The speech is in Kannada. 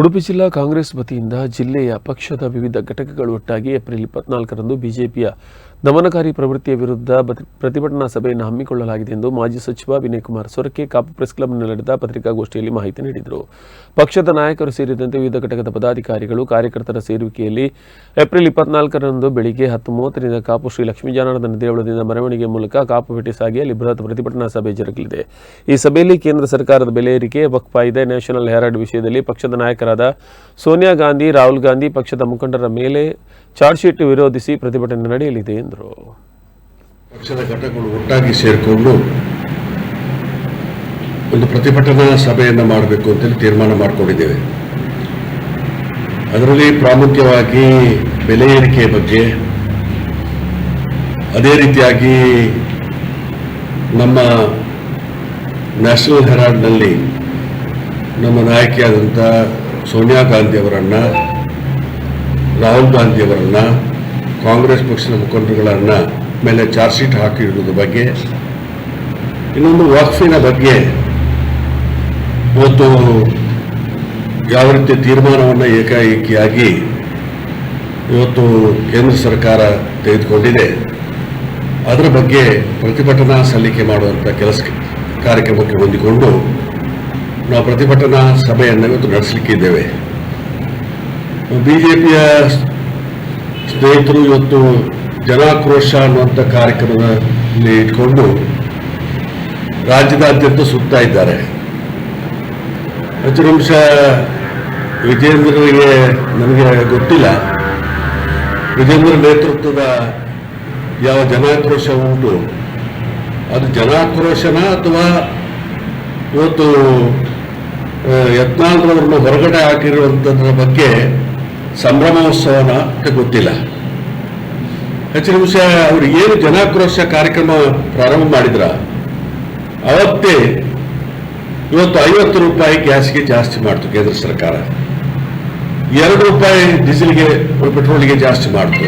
ಉಡುಪಿ ಜಿಲ್ಲಾ ಕಾಂಗ್ರೆಸ್ ವತಿಯಿಂದ ಜಿಲ್ಲೆಯ ಪಕ್ಷದ ವಿವಿಧ ಘಟಕಗಳು ಒಟ್ಟಾಗಿ ಏಪ್ರಿಲ್ ಇಪ್ಪತ್ನಾಲ್ಕರಂದು ಬಿಜೆಪಿಯ ದಮನಕಾರಿ ಪ್ರವೃತ್ತಿಯ ವಿರುದ್ಧ ಪ್ರತಿಭಟನಾ ಸಭೆಯನ್ನು ಹಮ್ಮಿಕೊಳ್ಳಲಾಗಿದೆ ಎಂದು ಮಾಜಿ ಸಚಿವ ವಿನಯ್ ಕುಮಾರ್ ಸೊರಕೆ ಕಾಪು ಪ್ರೆಸ್ ಕ್ಲಬ್ನಲ್ಲಿ ನಡೆದ ಪತ್ರಿಕಾಗೋಷ್ಠಿಯಲ್ಲಿ ಮಾಹಿತಿ ನೀಡಿದರು. ಪಕ್ಷದ ನಾಯಕರು ಸೇರಿದಂತೆ ವಿವಿಧ ಘಟಕದ ಪದಾಧಿಕಾರಿಗಳು, ಕಾರ್ಯಕರ್ತರ ಸೇರುವಿಕೆಯಲ್ಲಿ ಏಪ್ರಿಲ್ ಇಪ್ಪತ್ನಾಲ್ಕರಂದು ಬೆಳಿಗ್ಗೆ ಹತ್ತು ಮೂವತ್ತರಿಂದ ಕಾಪು ಶ್ರೀ ಲಕ್ಷ್ಮೀಜಾನಾರ್ದನ ದೇವಳದಿಂದ ಮೆರವಣಿಗೆ ಮೂಲಕ ಕಾಪು ಭೇಟಿ ಸಾಗಿ ಅಲ್ಲಿ ಬೃಹತ್ ಪ್ರತಿಭಟನಾ ಸಭೆ ಜರುಗಲಿದೆ. ಈ ಸಭೆಯಲ್ಲಿ ಕೇಂದ್ರ ಸರ್ಕಾರದ ಬೆಲೆ ಏರಿಕೆ, ವಕ್ಫ್ ನ್ಯಾಷನಲ್ ಹೆರಾಲ್ಡ್ ವಿಷಯದಲ್ಲಿ ಪಕ್ಷದ ನಾಯಕರಾದ ಸೋನಿಯಾ ಗಾಂಧಿ, ರಾಹುಲ್ ಗಾಂಧಿ ಪಕ್ಷದ ಮುಖಂಡರ ಮೇಲೆ ಚಾರ್ಜ್ ಶೀಟ್ ವಿರೋಧಿಸಿ ಪ್ರತಿಭಟನೆ ನಡೆಯಲಿದೆ ಎಂದರು. ಪಕ್ಷದ ಘಟಕಗಳು ಒಟ್ಟಾಗಿ ಸೇರಿಕೊಂಡು ಒಂದು ಪ್ರತಿಭಟನಾ ಸಭೆಯನ್ನು ಮಾಡಬೇಕು ಅಂತೇಳಿ ತೀರ್ಮಾನ ಮಾಡಿಕೊಂಡಿದ್ದೇವೆ. ಅದರಲ್ಲಿ ಪ್ರಾಮುಖ್ಯವಾಗಿ ಬೆಲೆ ಏರಿಕೆ ಬಗ್ಗೆ, ಅದೇ ರೀತಿಯಾಗಿ ನಮ್ಮ ನ್ಯಾಷನಲ್ ಹೆರಾಲ್ಡ್ನಲ್ಲಿ ನಮ್ಮ ನಾಯಕಿಯಾದಂಥ ಸೋನಿಯಾ ಗಾಂಧಿಯವರನ್ನು ರಾಹುಲ್ ಗಾಂಧಿಯವರನ್ನು ಕಾಂಗ್ರೆಸ್ ಪಕ್ಷದ ಮುಖಂಡರುಗಳನ್ನು ಮೇಲೆ ಚಾರ್ಜ್ ಶೀಟ್ ಹಾಕಿರುವುದ್ರ ಬಗ್ಗೆ, ಇನ್ನೊಂದು ವಕ್ಫಿನ ಬಗ್ಗೆ ಇವತ್ತು ಯಾವ ರೀತಿ ತೀರ್ಮಾನವನ್ನು ಏಕಾಏಕಿಯಾಗಿ ಇವತ್ತು ಕೇಂದ್ರ ಸರ್ಕಾರ ತೆಗೆದುಕೊಂಡಿದೆ, ಅದರ ಬಗ್ಗೆ ಪ್ರತಿಭಟನಾ ಸಲ್ಲಿಕೆ ಮಾಡುವಂಥ ಕೆಲಸ ಕಾರ್ಯಕ್ರಮಕ್ಕೆ ಹೊಂದಿಕೊಂಡು ನಾವು ಪ್ರತಿಭಟನಾ ಸಭೆಯನ್ನು ಇವತ್ತು ನಡೆಸಲಿಕ್ಕಿದ್ದೇವೆ. ಬಿ ಜೆ ಸ್ನೇಹಿತರು ಇವತ್ತು ಜನಾಕ್ರೋಶ ಅನ್ನುವಂಥ ಕಾರ್ಯಕ್ರಮದಲ್ಲಿ ಇಟ್ಕೊಂಡು ರಾಜ್ಯದಾದ್ಯಂತ ಸುತ್ತಾ ಇದ್ದಾರೆ. ನಿಮಿಷ ವಿಜೇಂದ್ರನಿಗೆ ನನಗೆ ಗೊತ್ತಿಲ್ಲ. ವಿಜೇಂದ್ರ ನೇತೃತ್ವದ ಯಾವ ಜನಾಕ್ರೋಶ ಉಂಟು? ಅದು ಜನಾಕ್ರೋಶನ ಅಥವಾ ಇವತ್ತು ಯತ್ನಾಳ್ರವ್ರನ್ನ ಹೊರಗಡೆ ಹಾಕಿರುವಂಥದ್ರ ಬಗ್ಗೆ ಸಂಭ್ರಮೋತ್ಸವನ ಗೊತ್ತಿಲ್ಲ. ಹೆಚ್ಚಿನ ವಿಷಯ, ಅವರು ಏನು ಜನಾಕ್ರೋಶ ಕಾರ್ಯಕ್ರಮ ಪ್ರಾರಂಭ ಮಾಡಿದ್ರ, ಅವತ್ತೇ ಇವತ್ತು ಐವತ್ತು ರೂಪಾಯಿ ಗ್ಯಾಸ್ಗೆ ಜಾಸ್ತಿ ಮಾಡ್ತು ಕೇಂದ್ರ ಸರ್ಕಾರ. ಎರಡು ರೂಪಾಯಿ ಡೀಸೆಲ್ಗೆ, ಪೆಟ್ರೋಲ್ಗೆ ಜಾಸ್ತಿ ಮಾಡ್ತು.